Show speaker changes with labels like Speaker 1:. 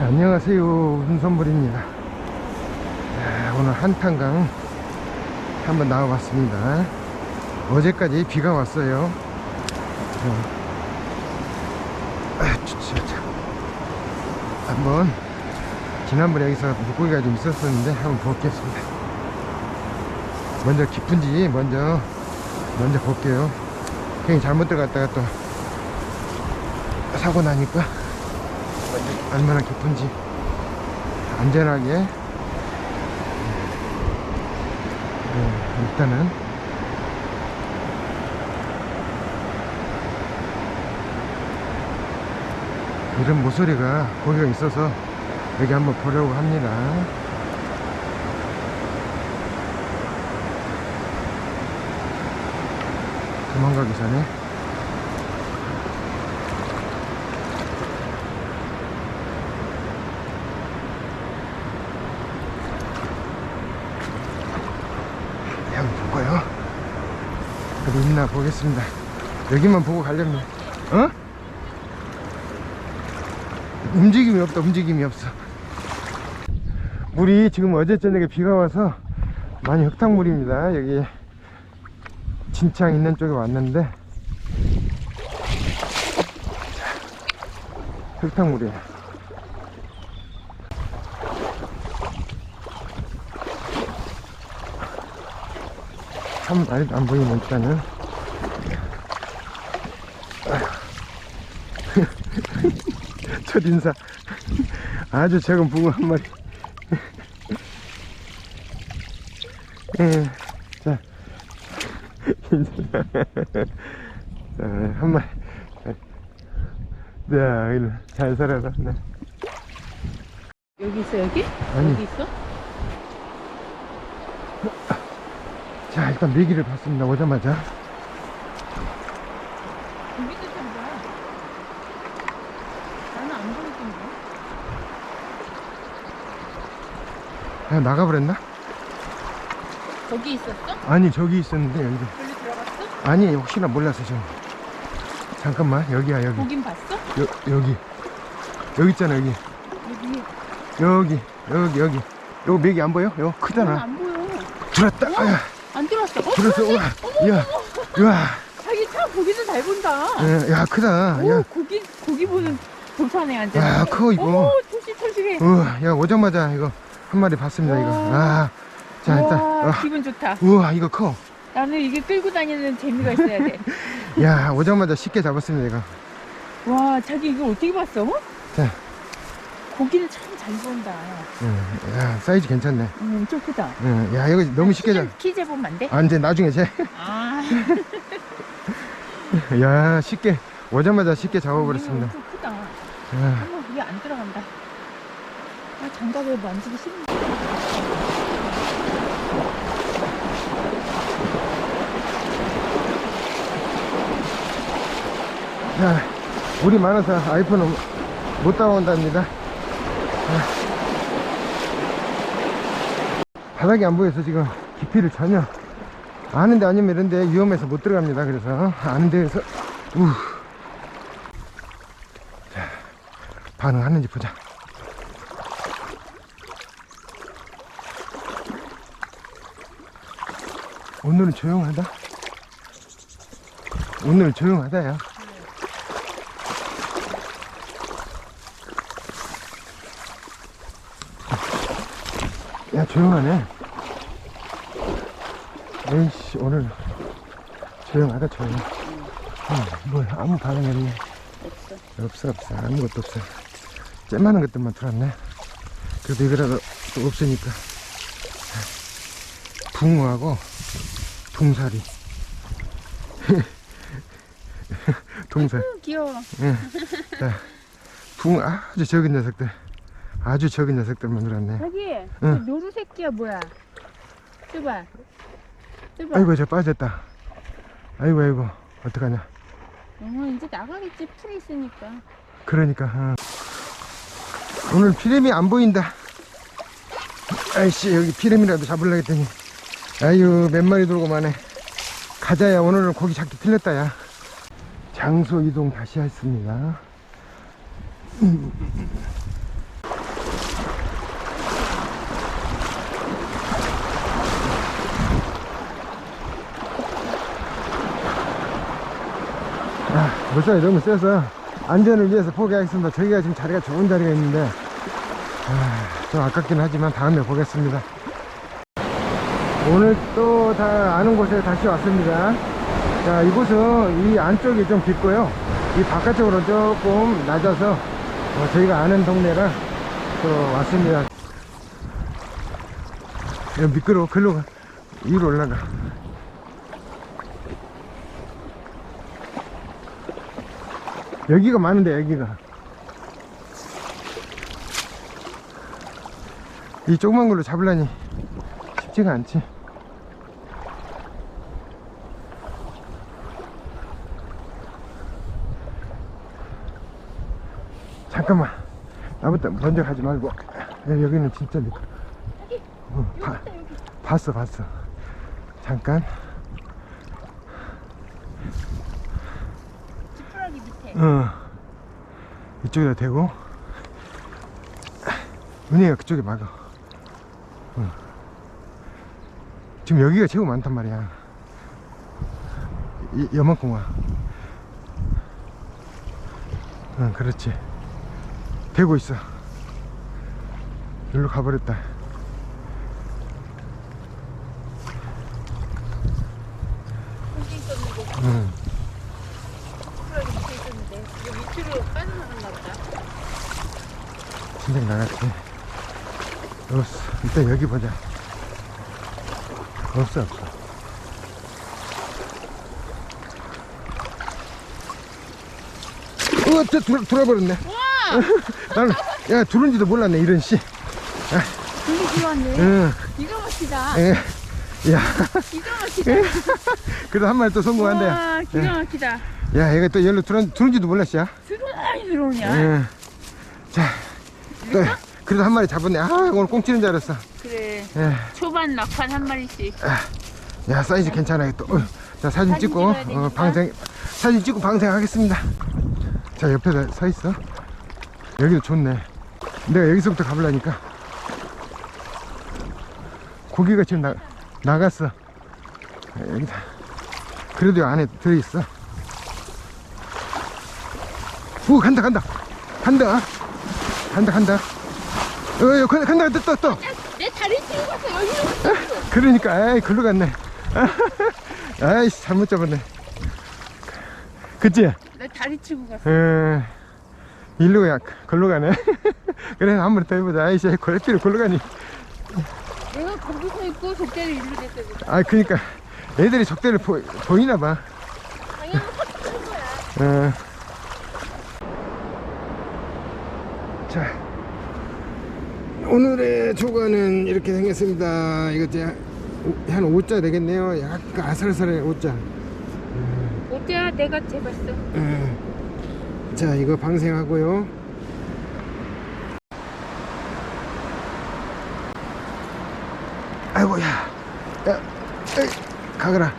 Speaker 1: 네, 안녕하세요. hun선물입니다. 네, 오늘 한탄강 한번 나와봤습니다. 어제까지 비가 왔어요. 어. 아. 한번 지난번에 여기서 물고기가 좀 있었었는데 한번 보겠습니다. 먼저 깊은지 먼저 먼저 볼게요. 괜히 잘못 들어갔다가 또 사고 나니까 얼마나 깊은지 안전하게. 네, 일단은. 이런 모서리가 고기가 있어서 여기 한번 보려고 합니다. 도망가기 전에 한번 볼까요? 어디 있나 보겠습니다. 여기만 보고 가려면, 어? 움직임이 없다, 움직임이 없어. 물이 지금 어제 저녁에 비가 와서 많이 흙탕물입니다. 여기 진창 있는 쪽에 왔는데, 흙탕물이에요. 참 많이 안 보이는 일단은 첫 인사 아주 작은 붕어 한 마리 예, 자 인사 자, 한 마리 자 일로 잘 살아라 네.
Speaker 2: 여기 있어 여기?
Speaker 1: 아니.
Speaker 2: 여기 있어?
Speaker 1: 자 일단 메기를 봤습니다 오자마자
Speaker 2: 여기도 좀 봐. 나는 안 보이던데.
Speaker 1: 그냥 나가버렸나?
Speaker 2: 거기 있었어?
Speaker 1: 아니 저기 있었는데 여기
Speaker 2: 들어갔어?
Speaker 1: 아니 혹시나 몰라서 지금 잠깐만 여기야 여기
Speaker 2: 보긴 봤어?
Speaker 1: 여, 여기 여기 있잖아 여기
Speaker 2: 여기.
Speaker 1: 여기 여기 여기 요 맥이 안 보여? 요 크잖아
Speaker 2: 안 보여.
Speaker 1: 들었다 아야
Speaker 2: 안 들어왔어. 어,
Speaker 1: 들었어. 우와 야 우와
Speaker 2: 자기 참 고기도 잘 본다.
Speaker 1: 야, 야 크다
Speaker 2: 오,
Speaker 1: 야
Speaker 2: 고기 고기 보는 도산에 앉아.
Speaker 1: 야, 커, 이거.
Speaker 2: 오, 털실털실해.
Speaker 1: 우와 야 오자마자 이거 한 마리 봤습니다 이거
Speaker 2: 와.
Speaker 1: 아 자 일단
Speaker 2: 와,
Speaker 1: 어,
Speaker 2: 기분 좋다.
Speaker 1: 우와 이거 커
Speaker 2: 나는 이게 끌고 다니는 재미가 있어야 돼.
Speaker 1: 야 오자마자 쉽게 잡았습니다 이거
Speaker 2: 와, 자기 이거 어떻게 봤어?
Speaker 1: 자
Speaker 2: 고기를 참잘 본다.
Speaker 1: 응, 야 사이즈 괜찮네
Speaker 2: 음, 엄청 크다.
Speaker 1: 응, 야 이거 너무 쉽게
Speaker 2: 잡키 재보면 안 돼?
Speaker 1: 아, 이제 나중에 제,
Speaker 2: 아,
Speaker 1: 야, 쉽게, 오자마자 쉽게 잡아버렸습니다.
Speaker 2: 엄청 크다.
Speaker 1: 야,
Speaker 2: 어머, 이게 안 들어간다. 아, 장갑을 만지기 싫은데.
Speaker 1: 자, 물이 많아서 아이폰은 못 따라온답니다. 자. 바닥이 안 보여서 지금 깊이를 전혀 아는데 아니면 이런데 위험해서 못 들어갑니다. 그래서 아는 데에서, 우. 자, 반응하는지 보자. 오늘은 조용하다. 오늘 조용하다, 야. 야 조용하네. 에이씨 오늘 조용하다 조용 어, 뭘 아무 반응이 없네. 없어 없어. 아무것도 없어. 쬐만한 것들만 들어왔네. 그래도 이거라도 또 없으니까. 붕어하고 동사리. 동살
Speaker 2: 음, 귀여워.
Speaker 1: 예. 자, 붕어 아주 적은 녀석들 아주 적은 녀석들 만 들어왔네
Speaker 2: 자기,
Speaker 1: 응.
Speaker 2: 그 노루 새끼야 뭐야? 쭈봐. 쭈봐.
Speaker 1: 아이고 저 빠졌다 아이고 아이고 어떡하냐
Speaker 2: 어, 이제 나가겠지. 풀이 있으니까.
Speaker 1: 그러니까 어. 오늘 피렘이 안 보인다 아이씨 여기 피렘이라도 잡으려 했더니 아유 몇 마리 들고 마네 가자야 오늘은 고기 잡기 틀렸다 야 장소 이동 다시 했습니다 물살이 너무 세서 안전을 위해서 포기하겠습니다. 저기가 지금 자리가 좋은 자리가 있는데 아, 좀 아깝긴 하지만 다음에 보겠습니다. 오늘 또 다 아는 곳에 다시 왔습니다. 자, 이곳은 이 안쪽이 좀 깊고요. 이 바깥쪽으로 조금 낮아서 어, 저희가 아는 동네라 또 왔습니다. 야, 미끄러워. 글로 가. 위로 올라가. 여기가 많은데, 여기가. 이 조그만 걸로 잡으려니 쉽지가 않지. 잠깐만. 나부터 먼저 가지 말고. 야, 여기는 진짜. 어, 봐. 봤어, 봤어. 잠깐.
Speaker 2: 지푸라기 밑에.
Speaker 1: 어. 이쪽에다 대고. 은혜가 그쪽에 막아. 어. 지금 여기가 제일 많단 말이야. 이, 여만큼 와. 응, 그렇지. 대고 있어. 여기로 가버렸다.
Speaker 2: 있었는데
Speaker 1: 응.
Speaker 2: 지푸라기 밑에 있었는데 이거 밑으로 빠져나갔나 보다.
Speaker 1: 진작 나갔지. 없어. 일단 여기 보자. 없어, 없어. 어, 저, 돌아, 돌아버렸네.
Speaker 2: 와!
Speaker 1: 나는, 야, 들어온지도 몰랐네, 이런 씨.
Speaker 2: 되게 좋았네.
Speaker 1: 응,
Speaker 2: 기가 막히다.
Speaker 1: 예. 야,
Speaker 2: 기가 막히다.
Speaker 1: 그래도 한 마리 또 성공한대.
Speaker 2: 와, 기가 막히다.
Speaker 1: 야, 얘가 또 열로 들어온, 들어온지도 몰랐어, 야.
Speaker 2: 들어오냐, 들어오냐.
Speaker 1: 응. 자, 또, 그래도 한 마리 잡았네. 아, 오늘 꽁치는 줄 알았어.
Speaker 2: 그래.
Speaker 1: 예.
Speaker 2: 초반 막판 한 마리씩.
Speaker 1: 야 사이즈 괜찮아요. 또 어, 자 사진
Speaker 2: 사진
Speaker 1: 찍고
Speaker 2: 찍어야
Speaker 1: 어,
Speaker 2: 되니까.
Speaker 1: 방생 사진 찍고 방생하겠습니다. 자 옆에 서 있어. 여기도 좋네. 내가 여기서부터 가보려니까. 고기가 지금 나, 나갔어. 아, 여기다. 그래도 안에 들어있어. 오 간다 간다. 간다 간다 간다. 어 간다 간다 간다 또 또.
Speaker 2: 내 다리 치고 가서 여기로
Speaker 1: 그러니까 에이 글로 갔네. 아이씨 잘못 잡았네. 그치?
Speaker 2: 내 다리 치고 갔어.
Speaker 1: 에 일로 가 글로 가네. 그래 한 번 더 해보자. 아이씨 골피를 글로 가니.
Speaker 2: 내가 거기서 있고 족대를 일로 댔어.
Speaker 1: 아 그니까. 애들이 적대를 보, 보이나 봐.
Speaker 2: 당연히 거야.
Speaker 1: 어. 자 오늘의 조과는 이렇게 생겼습니다. 이거 이제 한 5자 되겠네요. 약간 아슬아슬해 5자.
Speaker 2: 어때야 내가 재봤어.
Speaker 1: 예. 자 이거 방생하고요. 아이고 야, 야 에이, 가거라